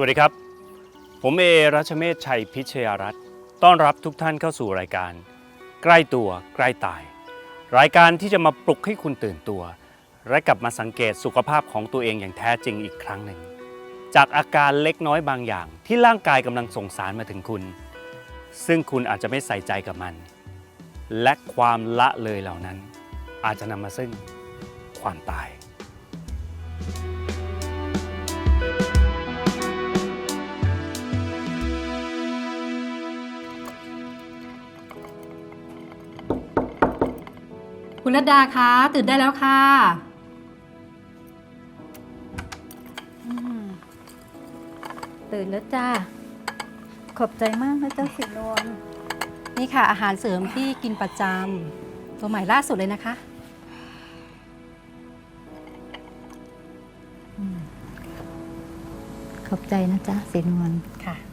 วัสดีครับ ผมเอรัชเมธชัยพิชยรัตน์ต้อนรับทุกท่านเข้าสู่รายการ ใกล้ตัวใกล้ตาย รายการที่จะมาปลุกให้คุณตื่นตัว และกลับมาสังเกตสุขภาพของตัวเองอย่างแท้จริงอีกครั้งหนึ่ง จากอาการเล็กน้อยบางอย่าง ที่ร่างกายกำลังส่งสารมาถึงคุณ ซึ่งคุณอาจจะไม่ใส่ใจกับมัน และความละเลยเหล่านั้น อาจจะนำมาซึ่งความตาย คุณรัตดาคะตื่นได้แล้วค่ะอืมตื่นแล้วจ้า ขอบใจมากนะเจ้าสินวลนี่ค่ะ อาหารเสริมที่กินประจำตัวใหม่ล่าสุดเลยนะคะขอบใจนะจ๊ะสินวลค่ะ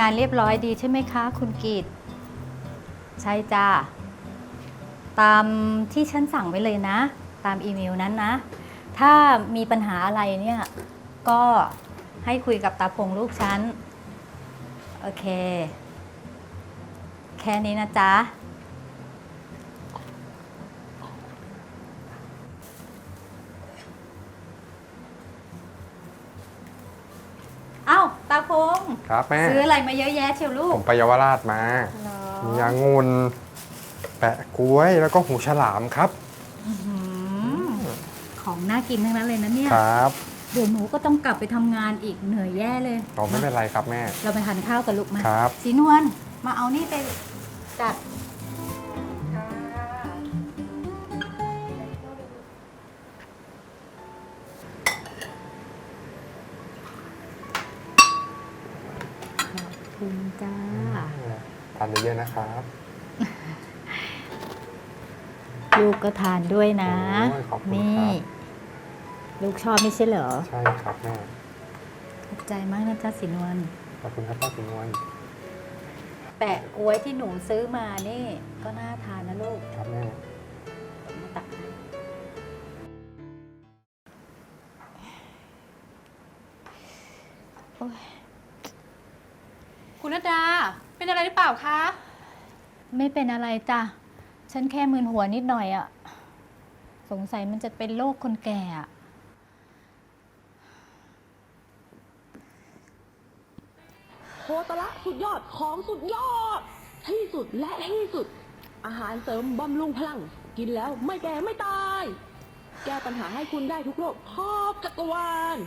งานเรียบร้อยดีใช่ไหมคะ คุณกีดใช่จ้าตามที่ฉันสั่งไว้เลยนะ ตามอีเมลนั้นนะ ถ้ามีปัญหาอะไรเนี่ย ก็ให้คุยกับตาพงลูกฉัน โอเค แค่นี้นะจ๊ะ เอ้า ตาพง ครับแม่ ซื้ออะไรมาเยอะแยะเชียวลูผกมไปเยาวราชมา เหรอมียางุนแปะกล้วย แล้วก็หูฉลามครับอื้อหือของน่ากินทั้งนั้นเลยนะเนี่ย ครับเดี๋ยวหนูก็ต้องกลับไปทำงานอีกเหนื่อยแย่เลยอ๋อไม่เป็นไรครับแม่ เราไปทานข้าวกันลูกมาครับ สีนวลมาเอานี่ไปจัด เยอะๆนะครับลูกก็ทานด้วยนะ โอ้ยขอบคุณนี่ครับลูกชอบไม่ใช่เหรอ ใช่ครับแม่ขอบใจมากนะจ๊ะสีนวลขอบคุณครับป้าสินวลแปะกล้วยที่หนูซื้อมานี่ ก็น่าทานนะลูกครับแม่มาตักให้ คุณรัตดา เป็นอะไรหรือเปล่าคะ ไม่เป็นอะไรจ้ะ ฉันแค่มึนหัวนิดหน่อยอะสงสัยมันจะเป็นโรคคนแก่อะโคตระสุดยอดของสุดยอด ที่สุดและที่สุด อาหารเสริมบำรุงพลัง กินแล้วไม่แก่ไม่ตาย แก้ปัญหาให้คุณได้ทุกโรคครอบจักรวาล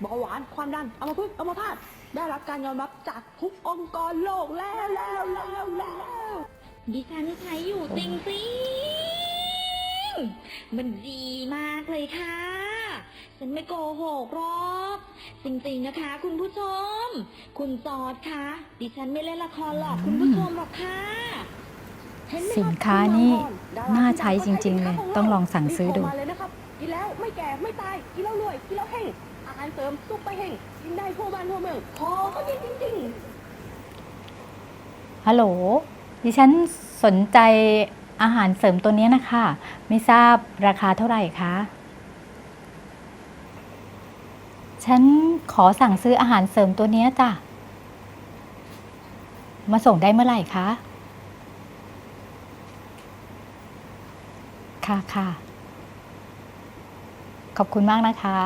เบาหวานความดันอัมพฤกษ์อัมพาต ได้รับการยอมรับจากทุกองค์กรโลกแล้วแล้วแล้วแล้วดิฉันใช้อยู่จริงจริงๆมันดีมากเลยค่ะ ฉันไม่โกหกหรอกจริงๆนะคะ คุณผู้ชม คุณจอดคะดิฉันไม่เล่นละครหรอกคุณผู้ชมหรอกค่ะเห็นไหมรับสินค้านี่ดรน่าใช้จริงๆเลย ต้องลองสั่งซื้อดูรีบโทรมาเลยนะครับกินแล้วไม่แก่ไม่ตายกินแล้วรวยกินแล้วเฮงอาหารเสริมซุปเปอร์เฮงกินได้ทั่วบ้านทั่วเมืองขอก็ดีจริงๆฮัลโหลดิฉันสนใจอาหารเสริมตัวนี้นะคะ ไม่ทราบราคาเท่าไหร่คะฉันขอสั่งซื้ออาหารเสริมตัวนี้จ้ะ มาส่งได้เมื่อไหร่คะ ค่ะค่ะ ขอบคุณมากนะคะ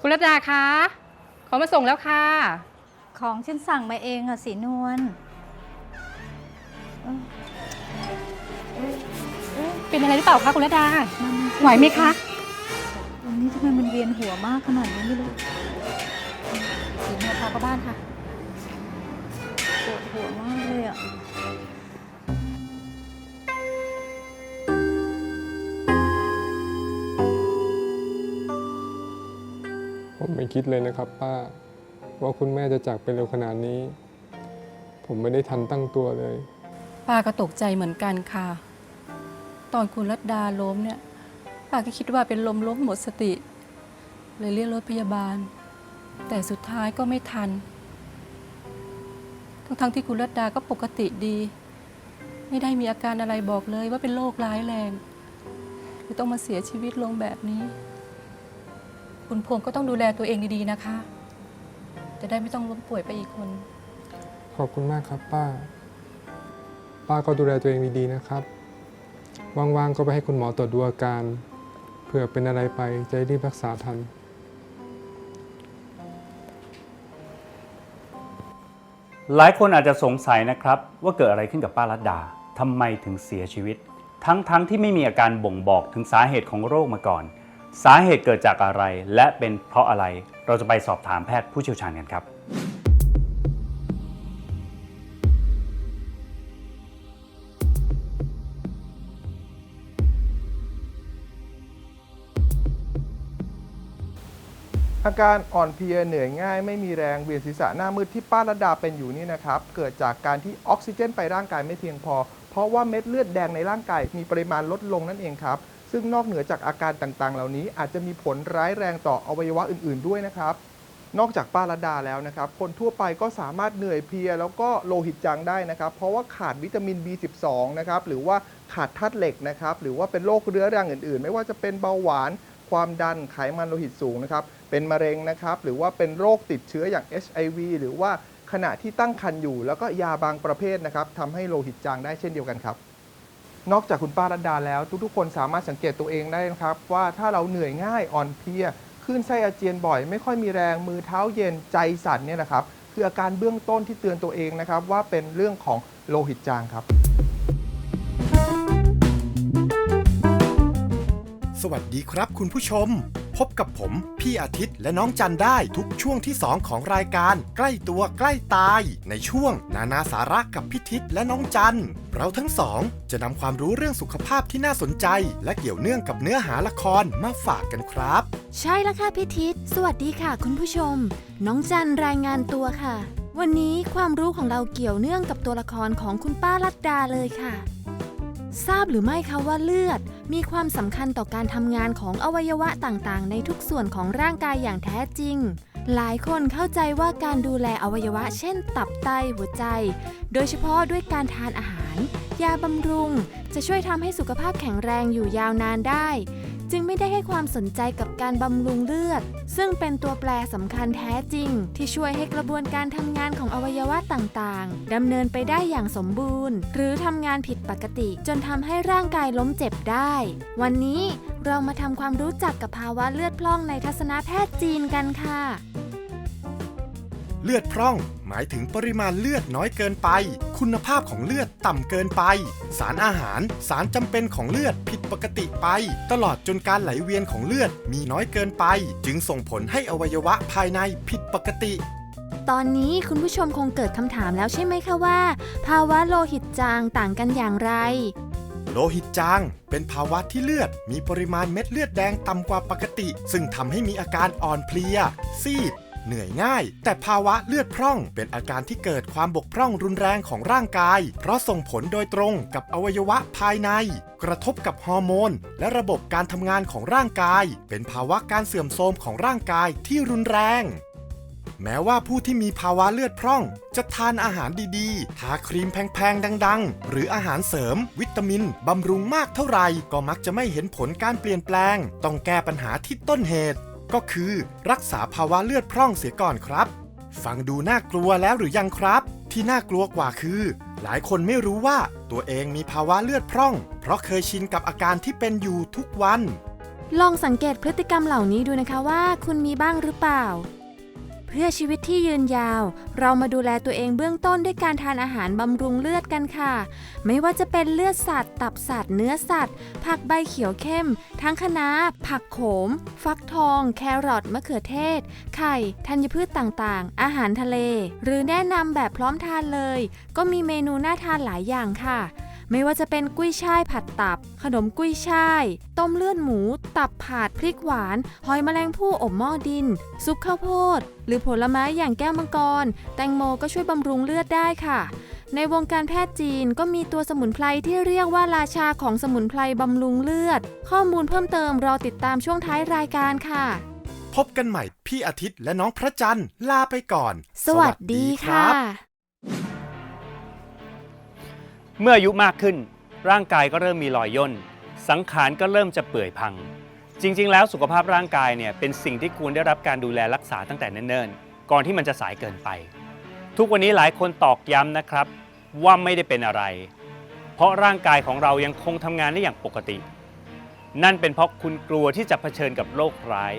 คุณรัตดาคะขอมาส่งแล้วค่ะ ของฉันสั่งมาเองอะสีนวลเป็นอะไรหรือเปล่าคะคุณรัตดามันไหวไหมคะ วันนี้ทำไมมันเวียนหัวมากขนาดนี้ไม่รู้สีนวลพาเข้าบ้านค่ะปวดหัวมากเลยอะ ไม่คิดเลยนะครับป้า ว่าคุณแม่จะจากไปเร็วขนาดนี้ ผมไม่ได้ทันตั้งตัวเลย ป้าก็ตกใจเหมือนกันค่ะ ตอนคุณรัตดาล้มเนี่ย ป้าก็คิดว่าเป็นลมล้มหมดสติ เลยเรียกรถพยาบาล แต่สุดท้ายก็ไม่ทัน ทั้งๆที่คุณรัตดาก็ปกติดี ไม่ได้มีอาการอะไรบอกเลยว่าเป็นโรคร้ายแรงคือต้องมาเสียชีวิตลงแบบนี้ คุณพวงก็ต้องดูแลตัวเองดีๆนะคะ จะได้ไม่ต้องล้มป่วยไปอีกคน ขอบคุณมากครับป้า ป้าก็ดูแลตัวเองดีๆนะครับ ว่างๆก็ไปให้คุณหมอตรวจดูอาการ เผื่อเป็นอะไรไปจะได้รีบรักษาทัน หลายคนอาจจะสงสัยนะครับว่าเกิดอะไรขึ้นกับป้ารัตดาทำไมถึงเสียชีวิต ทั้งๆทที่ไม่มีอาการบ่งบอกถึงสาเหตุของโรคมาก่อน สาเหตุเกิดจากอะไร และเป็นเพราะอะไร เราจะไปสอบถามแพทย์ผู้เชี่ยวชาญกันครับ อาการอ่อนเพลียเหนื่อยง่าย ไม่มีแรงเวียนศีรษะหน้ามืดที่ป้าระดาเป็นอยู่นี่นะครับ เกิดจากการที่ออกซิเจนไปร่างกายไม่เพียงพอ เพราะว่าเม็ดเลือดแดงในร่างกายมีปริมาณลดลงนั่นเองครับ ซึ่งนอกเหนือจากอาการต่างๆ เหล่านี้อาจจะมีผลร้ายแรงต่ออวัยวะอื่นๆ ด้วยนะครับ นอกจากป้าระดาแล้วนะครับ คนทั่วไปก็สามารถเหนื่อยเพลีย แล้วก็โลหิตจางได้นะครับ เพราะว่าขาดวิตามิน B12 นะครับ หรือว่าขาดธาตุเหล็กนะครับ หรือว่าเป็นโรคเรื้อรังอื่นๆ ไม่ว่าจะเป็นเบาหวาน ความดัน ไขมันโลหิตสูงนะครับ เป็นมะเร็งนะครับ หรือว่าเป็นโรคติดเชื้ออย่าง HIV หรือว่าขณะที่ตั้งครรภ์อยู่ แล้วก็ยาบางประเภทนะครับทำให้โลหิตจางได้เช่นเดียวกันครับ นอกจากคุณป้ารัดดาแล้วทุกๆ คนสามารถสังเกตตัวเองได้นะครับ ว่าถ้าเราเหนื่อยง่ายอ่อนเพลียคลื่นไส้อาเจียนบ่อย ไม่ค่อยมีแรงมือเท้าเย็นใจสั่นเนี่ยนะครับ คืออาการเบื้องต้นที่เตือนตัวเองนะครับ ว่าเป็นเรื่องของโลหิตจางครับ สวัสดีครับคุณผู้ชม พบกับผม พี่อาทิตย์และน้องจันได้ทุกช่วงที่ 2 ของรายการ ใกล้ตัวใกล้ตาย ในช่วง นานาสาระกับพี่ทิศและน้องจันเราทั้งสอง จะนำความรู้เรื่องสุขภาพที่น่าสนใจ และเกี่ยวเนื่องกับเนื้อหาละครมาฝากกันครับ ใช่แล้วค่ะพี่ทิศสวัสดีค่ะ คุณผู้ชม น้องจันรายงานตัวค่ะ วันนี้ความรู้ของเราเกี่ยวเนื่องกับตัวละครของคุณป้ารัตดาเลยค่ะ ทราบหรือไม่คะว่าเลือด มีความสำคัญต่อการทำงานของอวัยวะต่างๆ ในทุกส่วนของร่างกายอย่างแท้จริง หลายคนเข้าใจว่าการดูแลอวัยวะ เช่น ตับไตหัวใจ โดยเฉพาะด้วยการทานอาหาร ยาบำรุง จะช่วยทำให้สุขภาพแข็งแรงอยู่ยาวนานได้ จึงไม่ได้ให้ความสนใจกับการบำรุงเลือด ซึ่งเป็นตัวแปรสำคัญแท้จริง ที่ช่วยให้กระบวนการทำงานของอวัยวะต่างๆดำเนินไปได้อย่างสมบูรณ์ หรือทำงานผิดปกติจนทำให้ร่างกายล้มเจ็บได้ วันนี้เรามาทำความรู้จักกับภาวะเลือดพล่องในทัศนแพทย์จีนกันค่ะ เลือดพร่อง หมายถึงปริมาณเลือดน้อยเกินไป คุณภาพของเลือดต่ำเกินไป สารอาหาร สารจำเป็นของเลือดผิดปกติไป ตลอดจนการไหลเวียนของเลือดมีน้อยเกินไป จึงส่งผลให้อวัยวะภายในผิดปกติตอนนี้คุณผู้ชมคงเกิดคำถามแล้วใช่ไหมคะว่า ภาวะโลหิตจางต่างกันอย่างไร โลหิตจางเป็นภาวะที่เลือดมีปริมาณเม็ดเลือดแดงต่ำกว่าปกติ ซึ่งทำให้มีอาการอ่อนเพลีย ซีด เหนื่อยง่าย แต่ภาวะเลือดพร่องเป็นอาการที่เกิดความบกพร่องรุนแรงของร่างกาย เพราะส่งผลโดยตรงกับอวัยวะภายใน กระทบกับฮอร์โมน และระบบการทำงานของร่างกาย เป็นภาวะการเสื่อมโทรมของร่างกายที่รุนแรงแม้ว่าผู้ที่มีภาวะเลือดพร่อง จะทานอาหารดีๆ ทาครีมแพงๆ ดังๆ หรืออาหารเสริม วิตามิน บำรุงมากเท่าไหร่ ก็มักจะไม่เห็นผลการเปลี่ยนแปลง ต้องแก้ปัญหาที่ต้นเหตุ ก็คือรักษาภาวะเลือดพร่องเสียก่อนครับ ฟังดูน่ากลัวแล้วหรือยังครับ ที่น่ากลัวกว่าคือ หลายคนไม่รู้ว่าตัวเองมีภาวะเลือดพร่อง เพราะเคยชินกับอาการที่เป็นอยู่ทุกวัน ลองสังเกตพฤติกรรมเหล่านี้ดูนะคะว่า คุณมีบ้างหรือเปล่า เพื่อชีวิตที่ยืนยาว เรามาดูแลตัวเองเบื้องต้นด้วยการทานอาหารบำรุงเลือดกันค่ะ ไม่ว่าจะเป็นเลือดสัตว์ ตับสัตว์ เนื้อสัตว์ ผักใบเขียวเข้ม ทั้งคะน้า ผักโขม ฟักทอง แครอทมะเขือเทศ ไข่ ธัญพืชต่างๆ อาหารทะเล หรือแนะนำแบบพร้อมทานเลย ก็มีเมนูน่าทานหลายอย่างค่ะ ไม่ว่าจะเป็นกุ้ยช่ายผัดตับ ขนมกุ้ยช่าย ต้มเลือดหมู ตับผัดพริกหวาน หอยแมลงภู่อบหม้อดิน ซุปข้าวโพด หรือผลไม้อย่างแก้วมังกร แตงโมก็ช่วยบำรุงเลือดได้ค่ะ ในวงการแพทย์จีนก็มีตัวสมุนไพรที่เรียกว่าราชาของสมุนไพรบำรุงเลือด ข้อมูลเพิ่มเติมรอติดตามช่วงท้ายรายการค่ะพพบกันใหม่พี่อาทิตย์และน้องพระจันทร์ลาไปก่อน สวัสดีค่ะ เมื่ออายุมากขึ้น ร่างกายก็เริ่มมีรอยย่น สังขารก็เริ่มจะเปื่อยพัง จริง ๆ แล้วสุขภาพร่างกายเนี่ยเป็นสิ่งที่ควรได้รับการดูแลรักษาตั้งแต่เนิ่นๆ ก่อนที่มันจะสายเกินไป ทุกวันนี้หลายคนตอกย้ำนะครับ ว่าไม่ได้เป็นอะไร เพราะร่างกายของเรายังคงทำงานได้อย่างปกติ นั่นเป็นเพราะคุณกลัวที่จะเผชิญกับโรคร้าย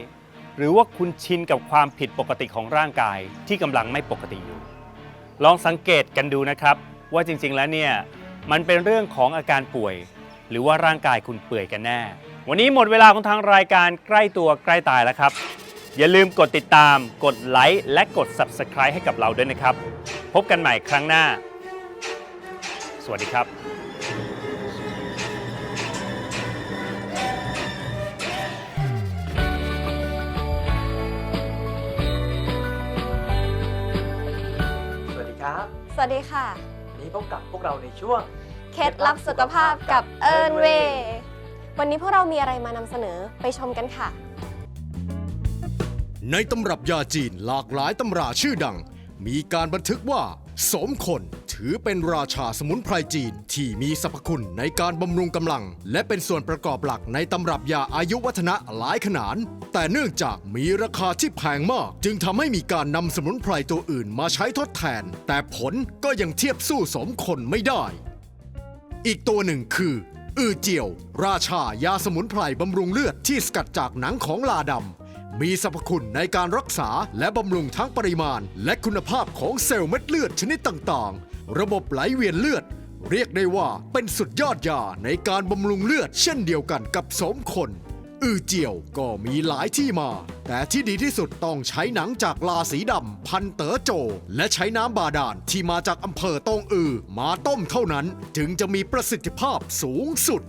หรือว่าคุณชินกับความผิดปกติของร่างกายที่กำลังไม่ปกติอยู่ ลองสังเกตกันดูนะครับ ว่าจริงๆแล้วเนี่ย มันเป็นเรื่องของอาการป่วย หรือว่าร่างกายคุณเปื่อยกันแน่ วันนี้หมดเวลาของทางรายการใกล้ตัวใกล้ตายแล้วครับ อย่าลืมกดติดตาม กดไลค์และกด Subscribe ให้กับเราด้วยนะครับ พบกันใหม่ครั้งหน้า สวัสดีครับสวัสดีครับ สวัสดีค่ะ วันนี้พบกับพวกเราในช่วง เคล็ดลับสุขภาพกับเอิร์นเวย์วันนี้พวกเรามีอะไรมานำเสนอไปชมกันค่ะ ในตำรับยาจีนหลากหลายตำราชื่อดัง มีการบันทึกว่า สมคนถือเป็นราชาสมุนไพรจีนที่มีสรรพคุณในการบำรุงกำลัง และเป็นส่วนประกอบหลักในตำรับยาอายุวัฒนะหลายขนาดแต่เนื่องจากมีราคาที่แพงมาก จึงทำให้มีการนำสมุนไพรตัวอื่นมาใช้ทดแทน แต่ผลก็ยังเทียบสู้สมคนไม่ได้ อีกตัวหนึ่งคือ อือเจียว ราชายาสมุนไพรบำรุงเลือดที่สกัดจากหนังของลาดำ มีสรรพคุณในการรักษาและบำรุงทั้งปริมาณ และคุณภาพของเซลล์เม็ดเลือดชนิดต่างๆ ระบบไหลเวียนเลือด เรียกได้ว่าเป็นสุดยอดยาในการบำรุงเลือดเช่นเดียวกันกับสมคน อือเจียวก็มีหลายที่มา แต่ที่ดีที่สุดต้องใช้หนังจากลาสีดำพันเต๋อโจ และใช้น้ำบาดาลที่มาจากอำเภอตองอือมาต้มเท่านั้น จึงจะมีประสิทธิภาพสูงสุด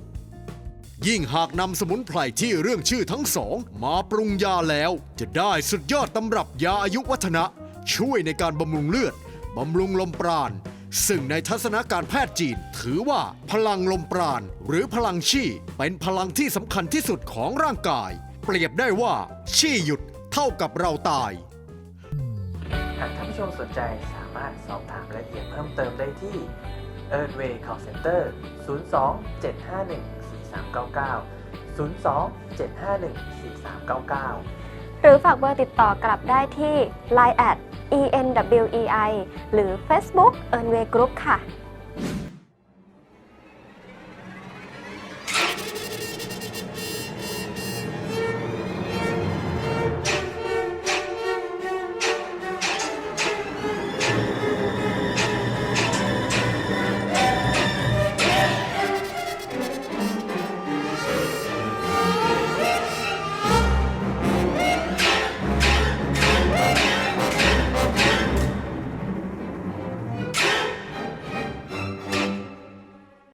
ยิ่งหากนำสมุนไพรที่เรื่องชื่อทั้งสอง มาปรุงยาแล้ว จะได้สุดยอดตำรับยาอายุวัฒนะ ช่วยในการบำรุงเลือดบำรุงลมปราณ ซึ่งในทัศนาการแพทย์จีน ถือว่าพลังลมปราณ หรือพลังชี่เป็นพลังที่สำคัญที่สุดของร่างกาย เปรียบได้ว่าชี่หยุดเท่ากับเราตาย หากท่านผู้ชมสนใจสามารถสอบถามรายละเอียดเพิ่มเติมได้ที่ Earthway Call Center 02 751 4399 02 751 4399 หรือฝากเบอร์ติดต่อกลับได้ที่ Line enwei หรือ Facebook e a r n w a y Group ค่ะ